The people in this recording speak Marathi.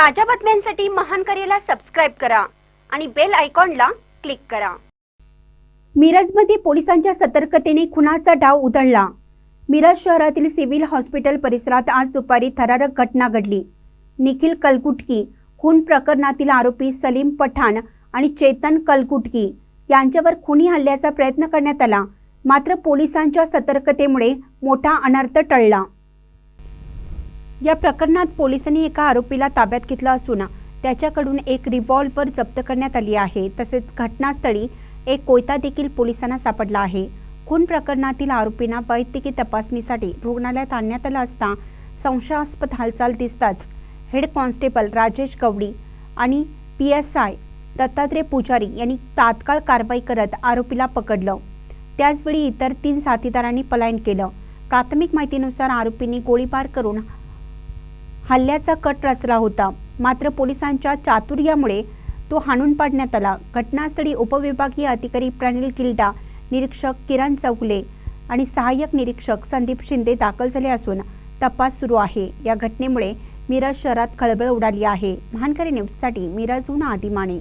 ताज्या बातम्यांसाठी महान करेला सबस्क्राईब करा आणि बेल आयकॉनला क्लिक करा. मिरजमध्ये पोलिसांच्या सतर्कतेने खुनाचा डाव उधळला. मिरज शहरातील सिव्हिल हॉस्पिटल परिसरात आज दुपारी थरारक घटना घडली. निखिल कलकुटकी खून प्रकरणातील आरोपी सलीम पठाण आणि चेतन कलकुटकी यांच्यावर खुनी हल्ल्याचा प्रयत्न करण्यात आला. मात्र पोलिसांच्या सतर्कतेमुळे मोठा अनर्थ टळला. या प्रकरणात पोलिसांनी एका आरोपीला ताब्यात घेतलं असून त्याच्याकडून एक रिव्हॉल्व्हर जप्त करण्यात आली आहे. तसेच घटनास्थळी एक कोयता देखील पोलिसांना सापडला आहे. खून प्रकरणातील आरोपींना वैद्यकीय तपासणीसाठी रुग्णालयात आणण्यात आलं असता संशयास्पद हालचाल दिसताच हेड कॉन्स्टेबल राजेश गवडी आणि पी एस आय दत्तात्रय पुजारी यांनी तात्काळ कारवाई करत आरोपीला पकडलं. त्याचवेळी इतर तीन साथीदारांनी पलायन केलं. प्राथमिक माहितीनुसार आरोपींनी गोळीबार करून हल्ल्याचा कट रचला होता. मात्र पोलिसांच्या चातुर्यामुळे तो हाणून पाडण्यात आला. घटनास्थळी उपविभागीय अधिकारी प्रणिल किल्डा निरीक्षक किरण चौगले आणि सहाय्यक निरीक्षक संदीप शिंदे दाखल झाले असून तपास सुरू आहे. या घटनेमुळे मिरज शहरात खळबळ उडाली आहे. महानकरी न्यूजसाठी मिरजहून आदिमाने.